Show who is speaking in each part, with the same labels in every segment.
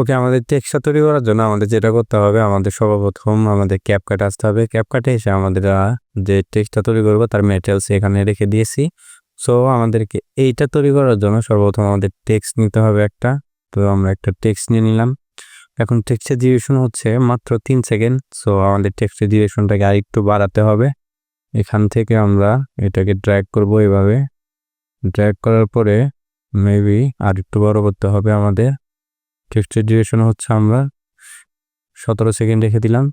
Speaker 1: ওকে আমাদের টেক্সটটা তৈরি করার জন্য আমাদের যেটা করতে হবে, আমাদের সর্বপ্রথম আমাদের ক্যাপকাট আসতে হবে। ক্যাপকাটে এসে আমাদের যে টেক্সটা তৈরি করব তার মেটেরিয়ালস এখানে রেখে দিয়েছি। সো আমাদেরকে এইটা তৈরি করার জন্য সর্বপ্রথম আমাদের টেক্সট নিতে হবে একটা। তো আমরা একটা টেক্সট নিয়ে নিলাম। এখন টেক্সটের ডিউরেশন হচ্ছে মাত্র তিন সেকেন্ড। সো আমাদের টেক্সটের ডিউরেশনটাকে আরেকটু বাড়াতে হবে। এখান থেকে আমরা এটাকে ড্র্যাগ করব এভাবে। ড্র্যাগ করার পরে মেবি আর একটু বড় করতে হবে আমাদের। টেক্সটের ডিউরেশন হচ্ছে আমরা সতেরো সেকেন্ড রেখে দিলাম।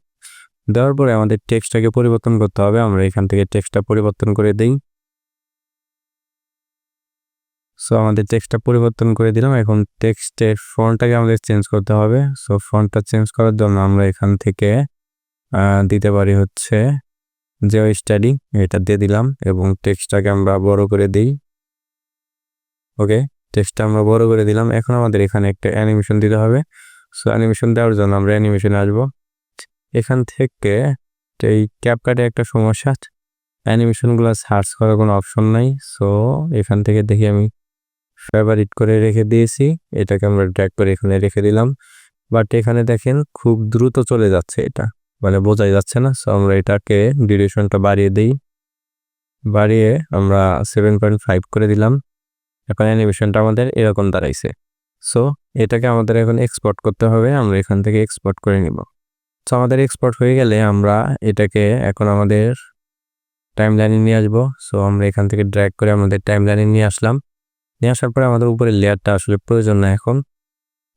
Speaker 1: দেওয়ার পরে আমাদের টেক্সটটাকে পরিবর্তন করতে হবে। আমরা এখান থেকে টেক্সটটা পরিবর্তন করে দিই। সো আমাদের টেক্সটটা পরিবর্তন করে দিলাম। এখন টেক্সটের ফন্টটাকে আমাদের চেঞ্জ করতে হবে। সো ফন্টটা চেঞ্জ করার জন্য আমরা এখান থেকে দিতে পারি হচ্ছে যে স্টাডি এটা দিয়ে দিলাম এবং টেক্সটটাকে আমরা বড় করে দিই। ওকে টেক্সটটা আমরা বড় করে দিলাম। এখন আমাদের এখানে একটা অ্যানিমেশন দিতে হবে। সো অ্যানিমেশন দেওয়ার জন্য আমরা অ্যানিমেশনে আসব। এখান থেকে এই ক্যাপকাটে একটা সমস্যা। অ্যানিমেশনগুলো সার্চ করার কোনো অপশন নাই। সো এখান থেকে দেখি আমি ফেভারিট করে রেখে দিয়েছি। এটাকে আমরা ড্র্যাগ করে এখানে রেখে দিলাম। বাট এখানে দেখেন খুব দ্রুত চলে যাচ্ছে এটা। মানে বোঝাই যাচ্ছে না। সো আমরা এটাকে ডিউরেশনটা বাড়িয়ে দিই। বাড়িয়ে আমরা সেভেন পয়েন্ট ফাইভ করে দিলাম। এখন অ্যানিমেশনটা আমাদের এরকম দাঁড়াইছে। সো এটাকে আমাদের এখন এক্সপোর্ট করতে হবে, আমরা এখান থেকে এক্সপোর্ট করে নিব। সো আমাদের এক্সপোর্ট হয়ে গেলে আমরা এটাকে এখন আমাদের টাইম লাইনে নিয়ে আসব। সো আমরা এখান থেকে ড্র্যাগ করে আমাদের টাইম লাইনে নিয়ে আসলাম। নিয়ে আসার পরে আমাদের উপরের লেয়ারটা আসলে প্রয়োজন না এখন।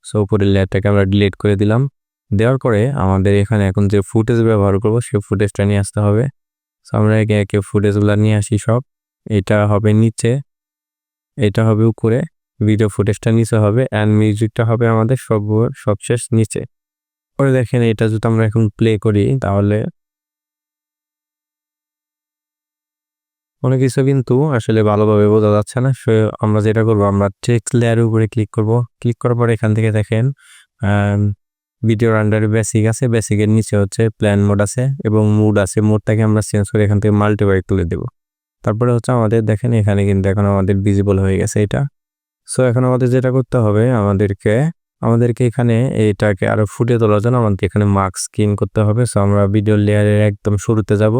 Speaker 1: সো উপরের লেয়ারটাকে আমরা ডিলিট করে দিলাম। দেওয়ার পরে আমাদের এখানে এখন যে ফুটেজ ব্যবহার করব সেই ফুটেজটা নিয়ে আসতে হবে। সো আমরা একে একে ফুটেজগুলো নিয়ে আসি সব। এটা হবে নিচে। এটা হবে উপরে ভিডিও ফুটেজটা নিচে হবে অ্যান্ড মিউজিকটা হবে আমাদের সব, সবশেষ নিচে। পরে দেখেন এটা যদি আমরা এখন প্লে করি, তাহলে কোনো কিছু কিন্তু আসলে ভালোভাবে বোঝা যাচ্ছে না। সো, আমরা যেটা করব, আমরা টেক্সট লেয়ারের উপরে ক্লিক করব। ক্লিক করার পরে এখান থেকে দেখেন ভিডিওর আন্ডারে বেসিক আছে। বেসিকের নিচে হচ্ছে প্ল্যান মোড আছে এবং মুড আছে। মুডটাকে আমরা চেঞ্জ করে এখান থেকে মাল্টিপ্লাই তুলে দেব। তারপরে হচ্ছে আমাদের, দেখেন এখানে কিন্তু এখন আমাদের ভিজিবল হয়ে গেছে এটা। সো এখন আমাদের যেটা করতে হবে, আমাদেরকে আমাদেরকে এখানে এটাকে আরও ফুটে তোলার জন্য আমাদেরকে এখানে মার্ক স্ক্রিন করতে হবে। সো আমরা ভিডিও লেয়ারের একদম শুরুতে যাব।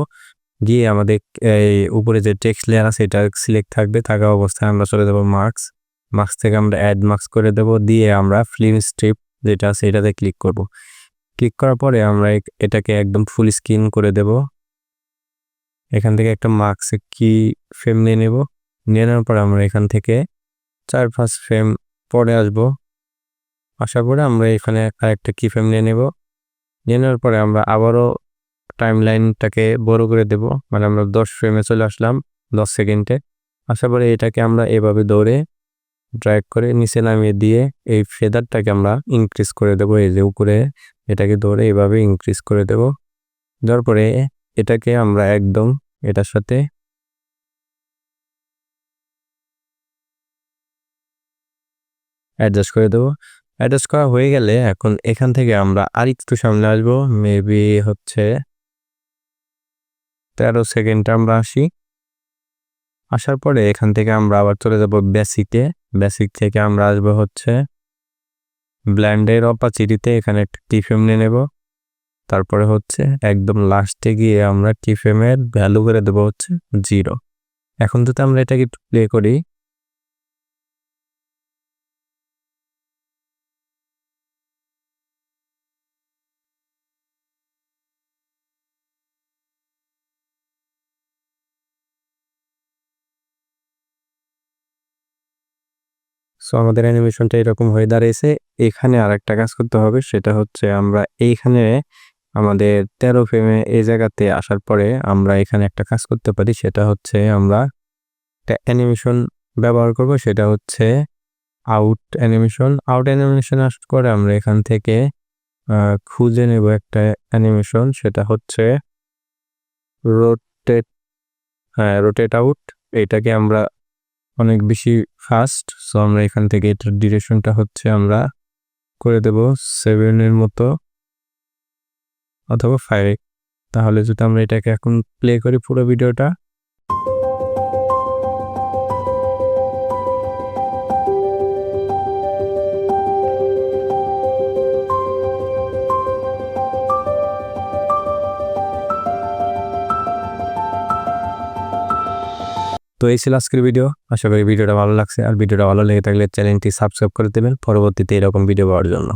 Speaker 1: গিয়ে আমাদের এই উপরে যে টেক্সট লেয়ার আছে, এটা সিলেক্ট থাকবে। থাকা অবস্থায় আমরা চলে যাব মার্কস মার্কস থেকে আমরা অ্যাড মার্কস করে দেব। দিয়ে আমরা ফিল্ম স্ট্রিপ যেটা আছে, এটাতে ক্লিক করব। ক্লিক করার পরে আমরা এটাকে একদম ফুল স্ক্রিন করে দেব। এখান থেকে একটা মার্কসে কি ফ্রেম নিয়ে নেব? নিয়ে নেওয়ার পরে আমরা এখান থেকে চার পাঁচ ফ্রেম পরে আসব। আসার পরে আমরা এখানে আরেকটা কি ফ্রেম নিয়ে নেব। নিয়ে নেওয়ার পরে আমরা আবারও টাইম লাইনটাকে বড় করে দেব। মানে আমরা দশ ফ্রেমে চলে আসলাম দশ সেকেন্ডে আসার পরে এটাকে আমরা এভাবে দৌড়ে ড্রাইভ করে নিচে নামিয়ে দিয়ে এই ফেদারটাকে আমরা ইনক্রিজ করে দেবো। এই যে উপরে এটাকে দৌড়ে এভাবে ইনক্রিজ করে দেব। দেওয়ার পরে এটাকে আমরা একদম এটার সাথে অ্যাডজাস্ট করে দেবো। অ্যাডজাস্ট করা হয়ে গেলে এখন এখান থেকে আমরা আর একটু সামনে আসব। মেবি হচ্ছে তেরো সেকেন্ড আমরা আসি। আসার পরে এখান থেকে আমরা আবার চলে যাব বেসিকে বেসিক থেকে আমরা আসব হচ্ছে ব্ল্যান্ডের অপাচিটিতে এখানে একটা টিফেম নিয়ে নেব। তারপরে হচ্ছে একদম লাস্টে গিয়ে আমরা টিফেমের ভ্যালু করে দেবো হচ্ছে জিরো এখন যদি আমরা এটাকে একটু প্লে করি। সো আমাদের অ্যানিমেশনটা এরকম হয়ে দাঁড়িয়েছে। এখানে আর একটা কাজ করতে হবে, সেটা হচ্ছে আমরা এইখানে আমাদের তেরো ফ্রেমে এই জায়গাতে আসার পরে আমরা এখানে একটা কাজ করতে পারি, সেটা হচ্ছে আমরা একটা অ্যানিমেশন ব্যবহার করব, সেটা হচ্ছে আউট অ্যানিমেশন আউট অ্যানিমেশন আসার পরে আমরা এখান থেকে খুঁজে নেব একটা অ্যানিমেশন সেটা হচ্ছে রোটেট হ্যাঁ রোটেট আউট এটাকে আমরা অনেক বেশি ফাস্ট সো আমরা এখান থেকে এটার ডিরেকশনটা হচ্ছে আমরা করে দেব সেভেনের মতো। অথবা ফায়ারিং তাহলে যদি আমরা এটাকে এখন প্লে করি পুরো ভিডিওটা। তো এই ছিল আজকের ভিডিও। আশা করি ভিডিওটা ভালো লাগছে। আর ভিডিওটা ভালো লেগে থাকলে চ্যানেলটি সাবস্ক্রাইব করে দেবেন। পরবর্তীতে এরকম ভিডিও পাওয়ার জন্য।